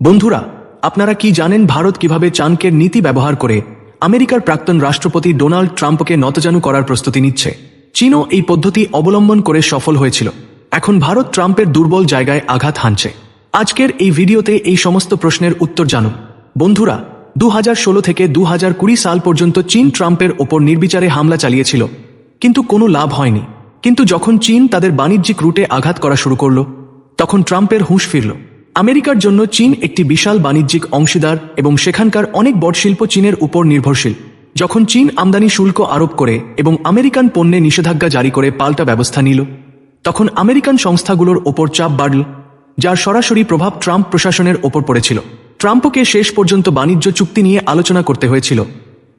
বন্ধুরা, আপনারা কি জানেন ভারত কীভাবে চাণকের নীতি ব্যবহার করে আমেরিকার প্রাক্তন রাষ্ট্রপতি ডোনাল্ড ট্রাম্পকে নতজানু করার প্রস্তুতি নিচ্ছে? চীনও এই পদ্ধতি অবলম্বন করে সফল হয়েছিল। এখন ভারত ট্রাম্পের দুর্বল জায়গায় আঘাত হানছে। আজকের এই ভিডিওতে এই সমস্ত প্রশ্নের উত্তর জানুন। বন্ধুরা দু হাজার ষোলো থেকে দু হাজার কুড়ি সাল পর্যন্ত চীন ট্রাম্পের ওপর নির্বিচারে হামলা চালিয়েছিল। কিন্তু কোনো লাভ হয়নি। কিন্তু যখন চীন তাদের বাণিজ্যিক রুটে আঘাত করা শুরু করল, তখন ট্রাম্পের হুঁশ ফিরল। আমেরিকার জন্য চীন একটি বিশাল বাণিজ্যিক অংশীদার এবং সেখানকার অনেক বড় শিল্প চীনের উপর নির্ভরশীল। যখন চীন আমদানি শুল্ক আরোপ করে এবং আমেরিকান পণ্যে নিষেধাজ্ঞা জারি করে পাল্টা ব্যবস্থা নিল, তখন আমেরিকান সংস্থাগুলোর ওপর চাপ বাড়ল, যার সরাসরি প্রভাব ট্রাম্প প্রশাসনের ওপর পড়েছিল। ট্রাম্পকে শেষ পর্যন্ত বাণিজ্য চুক্তি নিয়ে আলোচনা করতে হয়েছিল,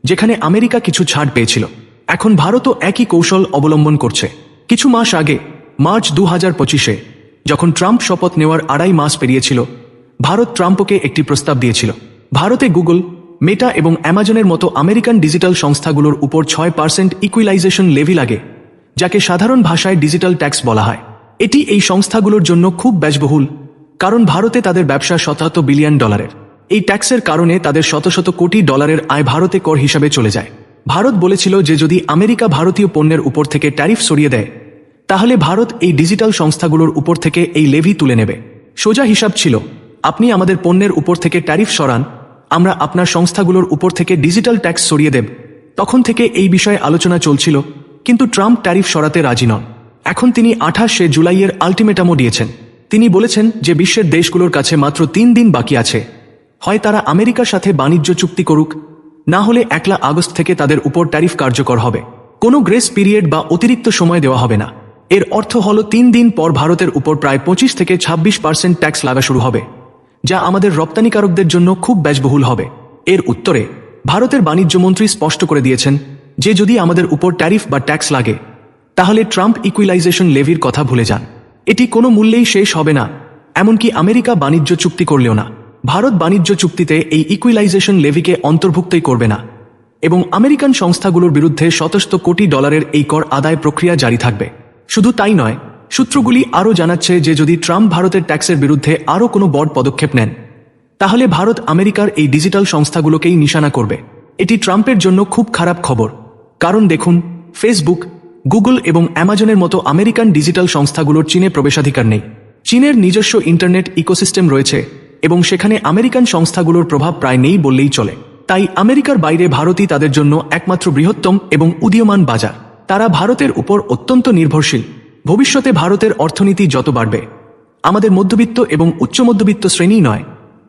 যেখানে আমেরিকা কিছু ছাড় পেয়েছিল। এখন ভারতও একই কৌশল অবলম্বন করছে। কিছু মাস আগে, মার্চ দু হাজার পঁচিশে যখন ট্রাম্প শপথ নেওয়ার আড়াই মাস পেরিয়েছিল, ভারত ট্রাম্পকে একটি প্রস্তাব দিয়েছিল। ভারতে গুগল, মেটা এবং অ্যামাজনের মতো আমেরিকান ডিজিটাল সংস্থাগুলোর উপর ছয় পার্সেন্ট ইকুইলাইজেশন লেভি লাগে, যাকে সাধারণ ভাষায় ডিজিটাল ট্যাক্স বলা হয়। এটি এই সংস্থাগুলোর জন্য খুব ব্যয়বহুল, কারণ ভারতে তাদের ব্যবসা শতাত বিলিয়ন ডলারের। এই ট্যাক্সের কারণে তাদের শত শত কোটি ডলারের আয় ভারতে কর হিসাবে চলে যায়। ভারত বলেছিল যে যদি আমেরিকা ভারতীয় পণ্যের উপর থেকে ট্যারিফ সরিয়ে দেয় তাহলে ভারত এই ডিজিটাল সংস্থাগুলোর উপর থেকে এই লেভি তুলে নেবে। সোজা হিসাব ছিল, আপনি আমাদের পণ্যের উপর থেকে ট্যারিফ সরান, আমরা আপনার সংস্থাগুলোর উপর থেকে ডিজিটাল ট্যাক্স সরিয়ে দেব। তখন থেকে এই বিষয়ে আলোচনা চলছিল, কিন্তু ট্রাম্প ট্যারিফ সরাতে রাজি নন। এখন তিনি আঠাশে জুলাইয়ের আলটিমেটামও দিয়েছেন। তিনি বলেছেন যে বিশ্বের দেশগুলোর কাছে মাত্র তিন দিন বাকি আছে। হয় তারা আমেরিকার সাথে বাণিজ্য চুক্তি করুক, না হলে একলা আগস্ট থেকে তাদের উপর ট্যারিফ কার্যকর হবে। কোনো গ্রেস পিরিয়ড বা অতিরিক্ত সময় দেওয়া হবে না। এর অর্থ হল তিন দিন পর ভারতের উপর প্রায় পঁচিশ থেকে ২৬ পার্সেন্ট ট্যাক্স লাগা শুরু হবে, যা আমাদের রপ্তানিকারকদের জন্য খুব ব্যয়বহুল হবে। এর উত্তরে, ভারতের বাণিজ্যমন্ত্রী স্পষ্ট করে দিয়েছেন যে যদি আমাদের উপর ট্যারিফ বা ট্যাক্স লাগে, তাহলে ট্রাম্প ইকুইলাইজেশন লেভির কথা ভুলে যান। এটি কোনো মূল্যেই শেষ হবে না, এমনকি আমেরিকা বাণিজ্য চুক্তি করলেও না। ভারত বাণিজ্য চুক্তিতে এই ইকুইলাইজেশন লেভিকে অন্তর্ভুক্তই করবে না, এবং আমেরিকান সংস্থাগুলোর বিরুদ্ধে শতশত কোটি ডলারের এই কর আদায় প্রক্রিয়া জারি থাকবে। শুধু তাই নয়, সূত্রগুলি আরও জানাচ্ছে যে যদি ট্রাম্প ভারতের ট্যাক্সের বিরুদ্ধে আরও কোনো বড় পদক্ষেপ নেন, তাহলে ভারত আমেরিকার এই ডিজিটাল সংস্থাগুলোকেই নিশানা করবে। এটি ট্রাম্পের জন্য খুব খারাপ খবর। কারণ দেখুন, ফেসবুক, গুগল এবং অ্যামাজনের মতো আমেরিকান ডিজিটাল সংস্থাগুলোর চীনে প্রবেশাধিকার নেই। চীনের নিজস্ব ইন্টারনেট ইকোসিস্টেম রয়েছে এবং সেখানে আমেরিকান সংস্থাগুলোর প্রভাব প্রায় নেই বললেই চলে। তাই আমেরিকার বাইরে ভারতই তাদের জন্য একমাত্র বৃহত্তম এবং উদীয়মান বাজার। তারা ভারতের উপর অত্যন্ত নির্ভরশীল। ভবিষ্যতে ভারতের অর্থনীতি যত বাড়বে, আমাদের মধ্যবিত্ত এবং উচ্চ মধ্যবিত্ত শ্রেণি নয়,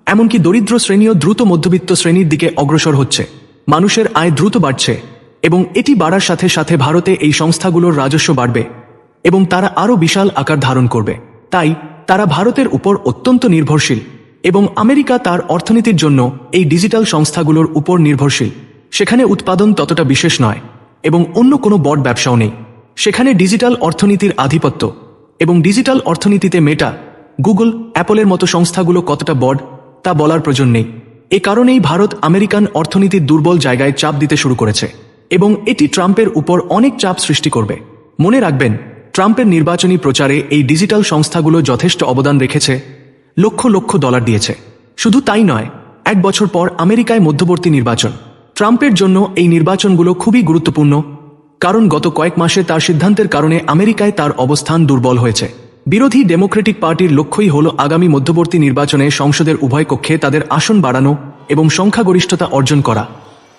এমনকি দরিদ্র শ্রেণীও দ্রুত মধ্যবিত্ত শ্রেণির দিকে অগ্রসর হচ্ছে। মানুষের আয় দ্রুত বাড়ছে এবং এটি বাড়ার সাথে সাথে ভারতে এই সংস্থাগুলোর রাজস্ব বাড়বে এবং তারা আরও বিশাল আকার ধারণ করবে। তাই তারা ভারতের উপর অত্যন্ত নির্ভরশীল এবং আমেরিকা তার অর্থনীতির জন্য এই ডিজিটাল সংস্থাগুলোর উপর নির্ভরশীল। সেখানে উৎপাদন ততটা বিশেষ নয় এবং অন্য কোনো বড় ব্যবসাও নেই। সেখানে ডিজিটাল অর্থনীতির আধিপত্য এবং ডিজিটাল অর্থনীতিতে মেটা গুগল, অ্যাপলের মতো সংস্থাগুলো কতটা বড় তা বলার প্রয়োজন নেই। এ কারণেই ভারত আমেরিকান অর্থনীতির দুর্বল জায়গায় চাপ দিতে শুরু করেছে এবং এটি ট্রাম্পের উপর অনেক চাপ সৃষ্টি করবে। মনে রাখবেন, ট্রাম্পের নির্বাচনী প্রচারে এই ডিজিটাল সংস্থাগুলো যথেষ্ট অবদান রেখেছে, লক্ষ লক্ষ ডলার দিয়েছে। শুধু তাই নয়, এক বছর পর আমেরিকায় মধ্যবর্তী নির্বাচন। ট্রাম্পের জন্য এই নির্বাচনগুলো খুবই গুরুত্বপূর্ণ, কারণ গত কয়েক মাসে তার সিদ্ধান্তের কারণে আমেরিকায় তার অবস্থান দুর্বল হয়েছে। বিরোধী ডেমোক্রেটিক পার্টির লক্ষ্যই হল আগামী মধ্যবর্তী নির্বাচনে সংসদের উভয় কক্ষে তাদের আসন বাড়ানো এবং সংখ্যাগরিষ্ঠতা অর্জন করা,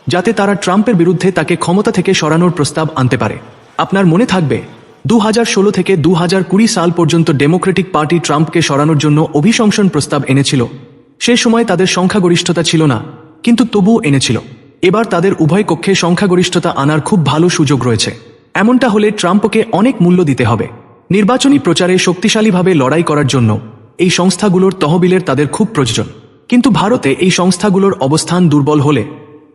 যাতে তারা ট্রাম্পের বিরুদ্ধে তাকে ক্ষমতা থেকে সরানোর প্রস্তাব আনতে পারে। আপনার মনে থাকবে দু হাজার ষোলো থেকে দু হাজার কুড়ি সাল পর্যন্ত ডেমোক্রেটিক পার্টি ট্রাম্পকে সরানোর জন্য অভিশংসন প্রস্তাব এনেছিল। সে সময় তাদের সংখ্যাগরিষ্ঠতা ছিল না, কিন্তু তবুও এনেছিল। এবার তাদের উভয় কক্ষে সংখ্যাগরিষ্ঠতা আনার খুব ভালো সুযোগ রয়েছে। এমনটা হলে ট্রাম্পকে অনেক মূল্য দিতে হবে। নির্বাচনী প্রচারে শক্তিশালীভাবে লড়াই করার জন্য এই সংস্থাগুলোর তহবিলের তাদের খুব প্রয়োজন। কিন্তু ভারতে এই সংস্থাগুলোর অবস্থান দুর্বল হলে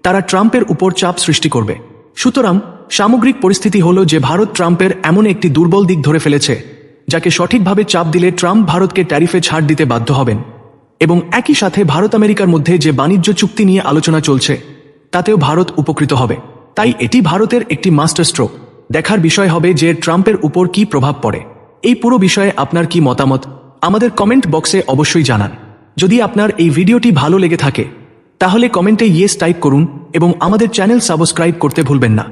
তারা ট্রাম্পের উপর চাপ সৃষ্টি করবে। সুতরাং সামগ্রিক পরিস্থিতি হল যে ভারত ট্রাম্পের এমন একটি দুর্বল দিক ধরে ফেলেছে, যাকে সঠিকভাবে চাপ দিলে ট্রাম্প ভারতকে ট্যারিফে ছাড় দিতে বাধ্য হবেন। এবং একই সাথে ভারত আমেরিকার মধ্যে যে বাণিজ্য চুক্তি নিয়ে আলোচনা চলছে তাতেও ভারত উপকৃত হবে। তাই এটি ভারতের একটি মাস্টার স্ট্রোক। দেখার বিষয় হবে যে ট্রাম্পের উপর কি প্রভাব পড়ে। এই পুরো বিষয়ে আপনার কি মতামত? আমাদের কমেন্ট বক্সে অবশ্যই জানান। যদি আপনার এই ভিডিওটি ভালো লেগে থাকে, তাহলে কমেন্টে ইয়েস টাইপ করুন এবং আমাদের চ্যানেল সাবস্ক্রাইব করতে ভুলবেন না।